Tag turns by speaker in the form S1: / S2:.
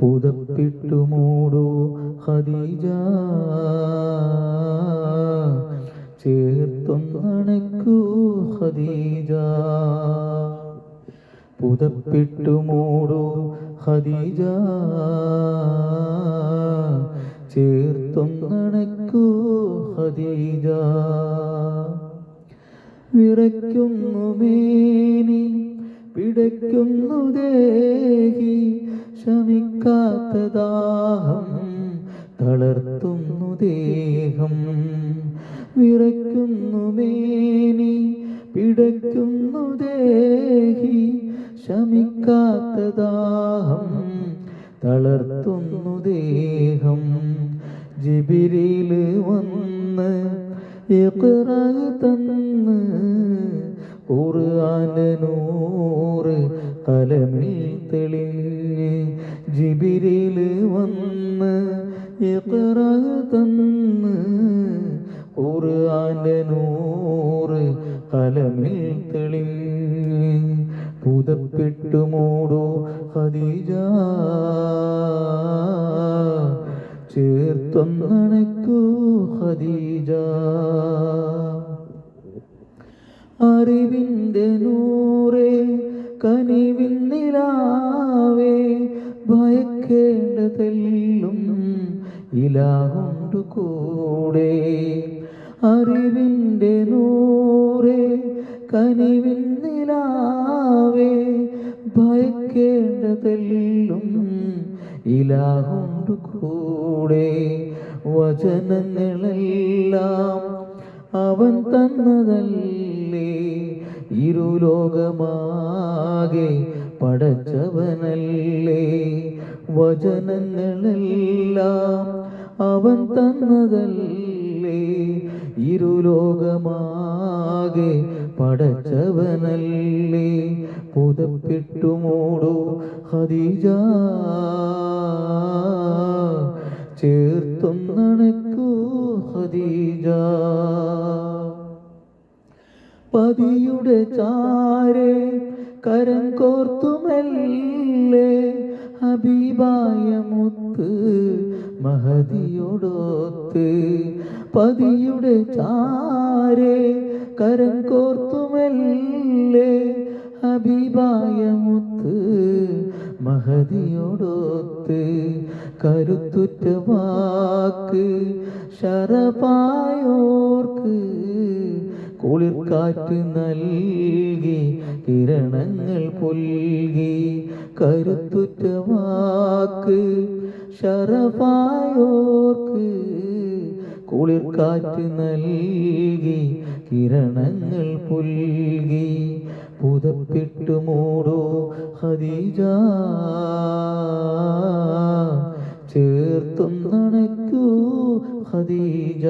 S1: പുതപ്പിട്ടു മൂടൂ ഖദീജ. ചേർത്തൊന്നണക്കൂ ഖദീജ. പുതപ്പിട്ടു മൂടൂ ഖദീജ. ചേർത്തൊന്നണക്കൂ ഖദീജ. വിറയ്ക്കുന്നു മേനി പിടയ്ക്കുന്നു ദേഹി ശമിക്കാത്ത ദാഹം തളർത്തുന്നു ദേഹം. വിറയ്ക്കുന്നു മേനി പിടയ്ക്കുന്നു ദേഹി. ശമിക്കാത്ത ദാഹം തളർത്തുന്നു ദേഹം. ജിബിരിൽ വന്ന് തന്ന് ഖുർആന്റെ നൂറ് കലമിൽ തെളിഞ്ഞ്. ജിബിരിൽ വന്ന് ഇഖ്റ തന്ന് ഖുർആന്റെ നൂറ് കലമിൽ തെളി പുതപ്പിട്ടു മൂടോ ഖദീജ. ചേർത്തൊന്നണക്കൂ ഖദീജ. ഭയക്കേണ്ടതെല്ലും ഇലാകൊണ്ടു കൂടെ അറിവിന്റെ നൂറെ കനിവിൻ നിലാവേ ഭയക്കേണ്ടതെല്ലും ഇലാകൊണ്ടു കൂടെ വചനങ്ങളെല്ലാം അവൻ തന്നതല്ലേ ഇരുലോകമാകെ പടച്ചവനല്ലേ വചനങ്ങളെല്ലാം അവൻ തന്നതല്ലേ? ഇരുലോകമാകെ പടച്ചവനല്ലേ പുതപ്പിട്ടു മൂടൂ ഹദീജ ചേർത്തൊന്നണക്കൂ ഹദീജ പതിയുടെ ചാരെ കരം കോർത്തുമല്ലേ. ഹബീബായ മുത്ത് മഹതിയോടൊത്ത് പതിയുടെ ചാരെ കരം കോർത്തുമല്ലേ. ഹബീബായ മുത്ത് മഹതിയോടൊത്ത് കരുത്തുറ്റ വാക്ക് ശരപായോർക്ക് കുളിർക്കാറ്റ് നൽകി കിരണങ്ങൾ പൊൽകി. കരുത്തുറ്റ വാക്ക് ശരപായോർക്ക് കുളിർക്കാറ്റ് നൽകി കിരണങ്ങൾ പുൽകി. പുതപ്പിട്ടു മൂടോ ഹദീജ ചേർത്തൊന്നണക്കൂ ഹദീജ